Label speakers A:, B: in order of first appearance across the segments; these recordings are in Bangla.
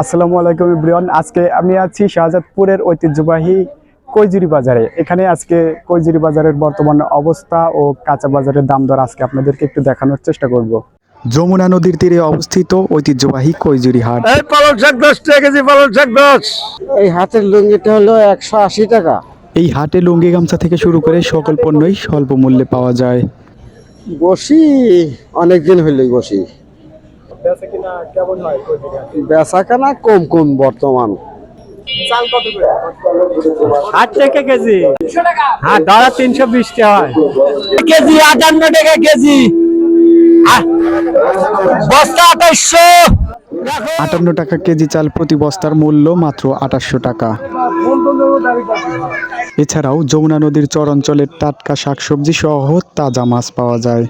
A: আসসালামু আলাইকুম ইব্রিয়ান আজকে আমি আছি শাহজাদপুরের ঐতিহ্যবাহী কৈজুরি বাজারে। এখানে আজকে কৈজুরি বাজারের বর্তমান অবস্থা ও কাঁচা বাজারের দাম দর আজকে আপনাদেরকে একটু দেখানোর চেষ্টা করব। যমুনা নদীর তীরে অবস্থিত ঐতিহ্যবাহী কৈজুরি হাট।
B: এই পালং শাক দশ টাকা কেজি পালং শাক দশ?
C: এই হাতের লুঙ্গিটা হলো একশো আশি টাকা।
A: এই হাটে লুঙ্গি গামছা থেকে শুরু করে সকল পণ্যই স্বল্প মূল্যে পাওয়া যায়।
C: বসি অনেকদিন হইলই বসি। বেচা কেনা কম কম বর্তমান।
B: ষাট টাকা কেজি। হ্যাঁ দাদা তিনশো বিশ টাকা কেজি আটান্ন টাকা কেজি। বস্তা আঠাইশশো
A: আটান্ন টাকা কেজি চাল প্রতি বস্তার মূল্য মাত্র আঠাশশো টাকা। এছাড়াও যমুনা নদীর চর অঞ্চলের টাটকা শাকসবজি সহ তাজা মাছ পাওয়া যায়।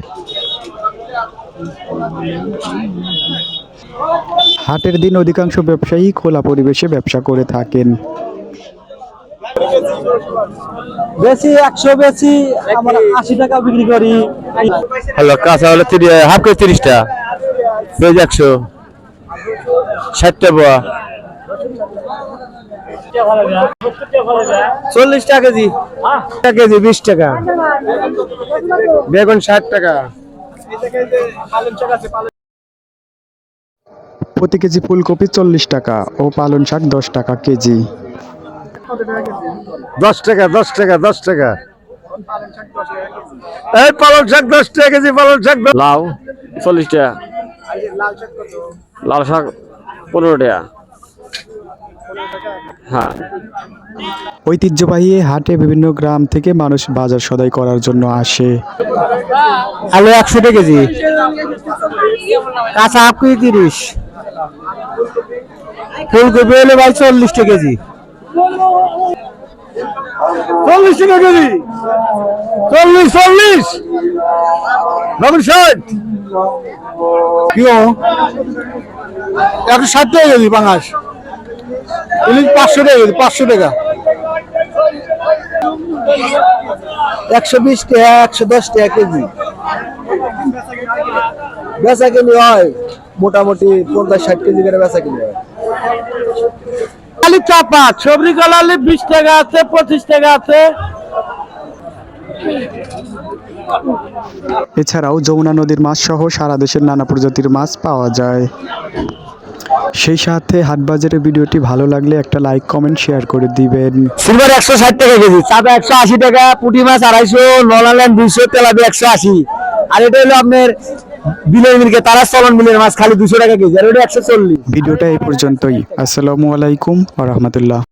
A: হাটের দিন অধিকাংশ ব্যবসায়ী খোলা পরিবেশে ব্যবসা করে থাকেন।
C: বেশি একশো বেশি আমরা আশি টাকা বিক্রি করি।
B: হ্যালো কাঁচা হলো হাফ কেজি তিরিশটা। পেঁয়াজ একশো ষাটটা বোয়া চল্লিশ টাকা কেজি। টাকা কেজি বিশ টাকা। বেগুন ষাট টাকা।
A: প্রতি কেজি ফুলকপি চল্লিশ টাকা ও পালন শাক দশ টাকা কেজি।
B: দশ টাকা দশ টাকা দশ টাকা। এই পালং শাক দশ টাকা কেজি পালং শাক লাউ চল্লিশ টাকা। লাল শাক পনেরো টাকা। হ্যাঁ।
A: ঐতিহ্যবাহী হাটে বিভিন্ন গ্রাম থেকে মানুষ বাজার সদাই করার জন্য আসে।
C: আলু একশো টাকা কেজি। কাঁচা কেজি তিরিশ। ফুলকপি হলে ভাই চল্লিশ টাকা কেজি।
B: চল্লিশ টাকা কেজি। চল্লিশ চল্লিশ। নবীন ষাট।
C: কি একশো ষাট টাকা কেজি পাঙাশ ইলিশ পাঁচশো টাকা কেজি, পাঁচশো টাকা। একশো বিশ টাকা, একশো দশ টাকা কেজি। বেচা কিনি হয়, মোটামুটি পঞ্চাশ ষাট কেজি করে বেচা কিনি হয়।
B: আলি চাপা সবরি বিশ টাকা আছে পঁচিশ টাকা আছে।
A: এছাড়াও যমুনা নদীর মাছ সহ সারা দেশের নানা প্রজাতির মাছ পাওয়া যায়। সেই সাথে হাটবাজারের ভিডিওটি ভালো লাগলে একটা লাইক কমেন্ট শেয়ার করে দিবেন।
C: সিলভার একশো ষাট টাকা কেজি চাপা একশো আশি টাকা পুঁটি মাছ আড়াইশো নলাল্যান্ড দুইশো তেলাপি একশো আশি। আর এটা হলো আপনার বিলের মিলকে তারা চলন মিলের মাছ, খালি দুশো টাকা কেজি, আর ওটা একশো চল্লিশ।
A: ভিডিওটা এই পর্যন্তই। আসসালামু আলাইকুম আ রহমতুল্লাহ।